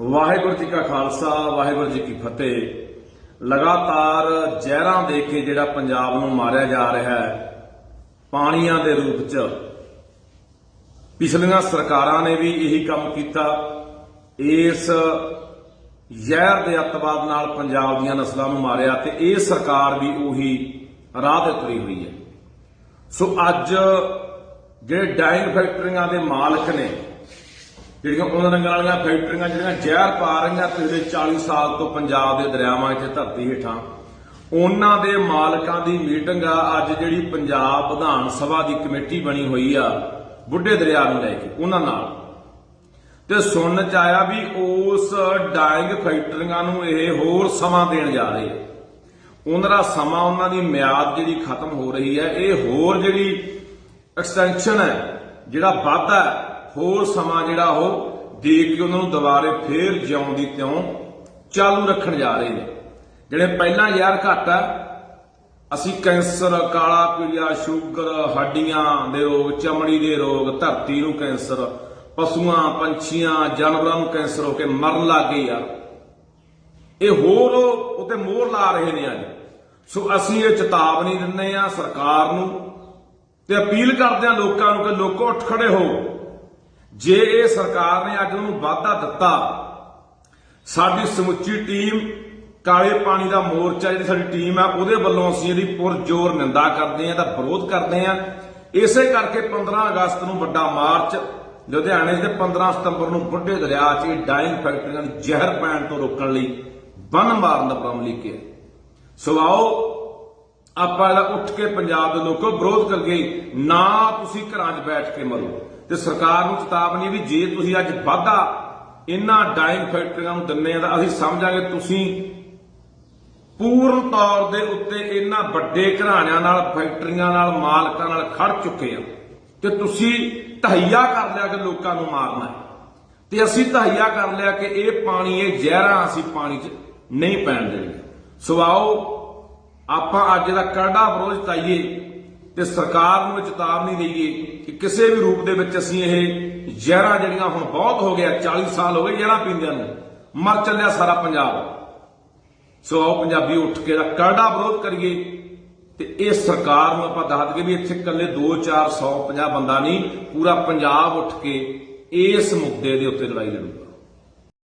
ਵਾਹਿਗੁਰੂ ਜੀ ਕਾ ਖਾਲਸਾ, ਵਾਹਿਗੁਰੂ ਜੀ ਕੀ ਫਤਿਹ। ਲਗਾਤਾਰ ਜ਼ਹਿਰਾਂ ਦੇ ਕੇ ਜਿਹੜਾ ਪੰਜਾਬ ਨੂੰ ਮਾਰਿਆ ਜਾ ਰਿਹਾ ਹੈ, ਪਾਣੀਆਂ ਦੇ ਰੂਪ 'ਚ। ਪਿਛਲੀਆਂ ਸਰਕਾਰਾਂ ਨੇ ਵੀ ਇਹੀ ਕੰਮ ਕੀਤਾ। ਇਸ ਜ਼ਹਿਰ ਦੇ ਅਤਵਾਦ ਨਾਲ ਪੰਜਾਬ ਦੀਆਂ ਨਸਲਾਂ ਨੂੰ ਮਾਰਿਆ ਤੇ ਇਹ ਸਰਕਾਰ ਵੀ ਉਹੀ ਰਾਹ ਤੇ ਤੁਰੀ ਹੋਈ ਹੈ। ਸੋ ਅੱਜ ਜਿਹੜੇ ਡਾਈਂਗ ਫੈਕਟਰੀਆਂ ਦੇ ਮਾਲਕ ਨੇ ਜਿਹੜੀਆਂ ਉਹਨਾਂ ਰੰਗਾਂ ਵਾਲੀਆਂ ਫੈਕਟਰੀਆਂ, ਜਿਹੜੀਆਂ ਜ਼ਹਿਰ ਪਾ ਰਹੀਆਂ ਪਿਛਲੇ 40 ਸਾਲ ਤੋਂ ਪੰਜਾਬ ਦੇ ਦਰਿਆਵਾਂ 'ਚ ਧਰਤੀ ਹੇਠਾਂ, ਉਹਨਾਂ ਦੇ ਮਾਲਕਾਂ ਦੀ ਮੀਟਿੰਗ ਆ, ਅੱਜ ਜਿਹੜੀ ਪੰਜਾਬ ਵਿਧਾਨ ਸਭਾ ਦੀ ਕਮੇਟੀ ਬਣੀ ਹੋਈ ਆ, ਬੁੱਢੇ ਦਰਿਆ ਨੂੰ ਲੈ ਕੇ, ਉਹਨਾਂ ਨਾਲ। ਤੇ ਸੁਣਨ ਚ ਆਇਆ ਵੀ ਉਸ ਡਾਇੰਗ ਫੈਕਟਰੀਆਂ ਨੂੰ ਇਹ ਹੋਰ ਸਮਾਂ ਦੇਣ ਜਾ ਰਹੇ ਆ। ਉਹਨਾਂ ਦਾ ਸਮਾਂ, ਉਹਨਾਂ ਦੀ ਮਿਆਦ ਜਿਹੜੀ ਖਤਮ ਹੋ ਰਹੀ ਹੈ, ਇਹ ਹੋਰ ਜਿਹੜੀ ਐਕਸਟੈਂਸ਼ਨ ਹੈ, ਜਿਹੜਾ ਵਾਧਾ ਹੋਰ ਸਮਾਂ ਜਿਹੜਾ ਉਹ ਦੇ ਕੇ ਉਹਨਾਂ ਨੂੰ ਦੁਬਾਰੇ ਫੇਰ ਜਿਉਣ ਦੀ ਤਿਉਂ ਚਾਲੂ ਰੱਖਣ ਜਾ ਰਹੇ ਨੇ। ਜਿਹੜੇ ਪਹਿਲਾਂ ਯਾਰ ਘੱਟ ਆ, ਅਸੀਂ ਕੈਂਸਰ, ਕਾਲਾ ਪੀਲੀਆ, ਸ਼ੂਗਰ, ਹੱਡੀਆਂ ਦੇ ਰੋਗ, ਚਮੜੀ ਦੇ ਰੋਗ, ਧਰਤੀ ਨੂੰ ਕੈਂਸਰ, ਪਸ਼ੂਆਂ, ਪੰਛੀਆਂ, ਜਾਨਵਰਾਂ ਨੂੰ ਕੈਂਸਰ ਹੋ ਕੇ ਮਰਨ ਲੱਗ ਗਏ ਯਾਰ ਇਹ ਹੋਰ ਉਤੇ ਮੋਹਰ ਲਾ ਰਹੇ ਨੇ ਅੱਜ। ਸੋ ਅਸੀਂ ਇਹ ਚੇਤਾਵਨੀ ਦਿੰਦੇ ਆ ਸਰਕਾਰ ਨੂੰ ਤੇ ਅਪੀਲ ਕਰਦੇ ਆ ਲੋਕਾਂ ਨੂੰ ਕਿ ਲੋਕੋ ਉੱਠ ਖੜੇ ਹੋ। ਜੇ ਇਹ ਸਰਕਾਰ ਨੇ ਅੱਜ ਨੂੰ ਵਾਅਦਾ ਦਿੱਤਾ, ਸਾਡੀ ਸਮੁੱਚੀ ਟੀਮ ਕਾਲੇ ਪਾਣੀ ਦਾ ਮੋਰਚਾ, ਜਿਹੜੀ ਸਾਡੀ ਟੀਮ ਆ, ਉਹਦੇ ਵੱਲੋਂ ਅਸੀਂ ਇਹਦੀ ਪੁਰਜੋਰ ਨਿੰਦਾ ਕਰਦੇ ਆ ਤਾਂ ਵਿਰੋਧ ਕਰਦੇ ਆ ਇਸੇ ਕਰਕੇ 15 ਅਗਸਤ ਨੂੰ ਵੱਡਾ ਮਾਰਚ, ਲੁਧਿਆਣੇ ਦੇ 15 ਸਤੰਬਰ ਨੂੰ ਬੁੱਢੇ ਦਰਿਆ 'ਚ ਇਹ ਡਾਈਂਗ ਫੈਕਟਰੀਆਂ ਨੂੰ ਜ਼ਹਿਰ ਪੈਣ ਤੋਂ ਰੋਕਣ ਲਈ ਬੰਨ ਮਾਰਨ ਦਾ ਪ੍ਰੋਗਰਾਮ ਲੈ ਸੋ ਆਓ, ਆਪਾਂ ਇਹਦਾ ਉੱਠ ਕੇ ਪੰਜਾਬ ਦੇ ਲੋਕੋ ਵਿਰੋਧ ਕਰਕੇ ਨਾ ਤੁਸੀਂ ਘਰਾਂ 'ਚ ਬੈਠ ਕੇ ਮਰੋ। ਤੇ ਸਰਕਾਰ ਨੂੰ ਚੇਤਾਵਨੀ ਵੀ ਜੇ ਤੁਸੀਂ ਅੱਜ ਵਾਧਾ ਇਹਨਾਂ ਡਾਈਂਗ ਫੈਕਟਰੀਆਂ ਨੂੰ ਦਿੰਨੇ ਆ ਤਾਂ ਅਸੀਂ ਸਮਝਾਂਗੇ ਤੁਸੀਂ ਪੂਰਨ ਤੌਰ ਦੇ ਉੱਤੇ ਇਹਨਾਂ ਵੱਡੇ ਘਰਾਣਿਆਂ ਨਾਲ, ਫੈਕਟਰੀਆਂ ਨਾਲ, ਮਾਲਕਾਂ ਨਾਲ ਖੜ ਚੁੱਕੇ ਆ ਤੇ ਤੁਸੀਂ ਤਹਈਆ ਕਰ ਲਿਆ ਕਿ ਲੋਕਾਂ ਨੂੰ ਮਾਰਨਾ ਹੈ। ਤੇ ਅਸੀਂ ਤਹਈਆ ਕਰ ਲਿਆ ਕਿ ਇਹ ਪਾਣੀ, ਇਹ ਜ਼ਹਿਰਾਂ ਅਸੀਂ ਪਾਣੀ 'ਚ ਨਹੀਂ ਪੈਣ ਦੇਣਗੇ ਸਵਾਓ ਆਪਾਂ ਅੱਜ ਦਾ ਕਰੜਾ ਵਿਰੋਧ ਜਤਾਈਏ ਤੇ ਸਰਕਾਰ ਨੂੰ ਚੇਤਾਵਨੀ ਦਈਏ ਕਿ ਕਿਸੇ ਵੀ ਰੂਪ ਦੇ ਵਿੱਚ ਅਸੀਂ ਇਹ ਜ਼ਹਿਰਾਂ ਜਿਹੜੀਆਂ ਹੁਣ ਬਹੁਤ ਹੋ ਗਿਆ 40 ਸਾਲ ਹੋ ਗਏ ਜ਼ਹਿਰਾਂ ਪੀਂਦਿਆਂ ਨੂੰ, ਮਰ ਚੱਲਿਆ ਸਾਰਾ ਪੰਜਾਬ। ਸੋ ਆਓ ਪੰਜਾਬੀ ਉੱਠ ਕੇ ਦਾ ਕਰੜਾ ਵਿਰੋਧ ਕਰੀਏ ਤੇ ਇਹ ਸਰਕਾਰ ਨੂੰ ਆਪਾਂ ਦੱਸ ਦਈਏ ਵੀ ਇੱਥੇ ਇਕੱਲੇ 2 4 150 ਬੰਦਾ ਨਹੀਂ, ਪੂਰਾ ਪੰਜਾਬ ਉੱਠ ਕੇ ਇਸ ਮੁੱਦੇ ਦੇ ਉੱਤੇ ਲੜਾਈ ਲੜੂ।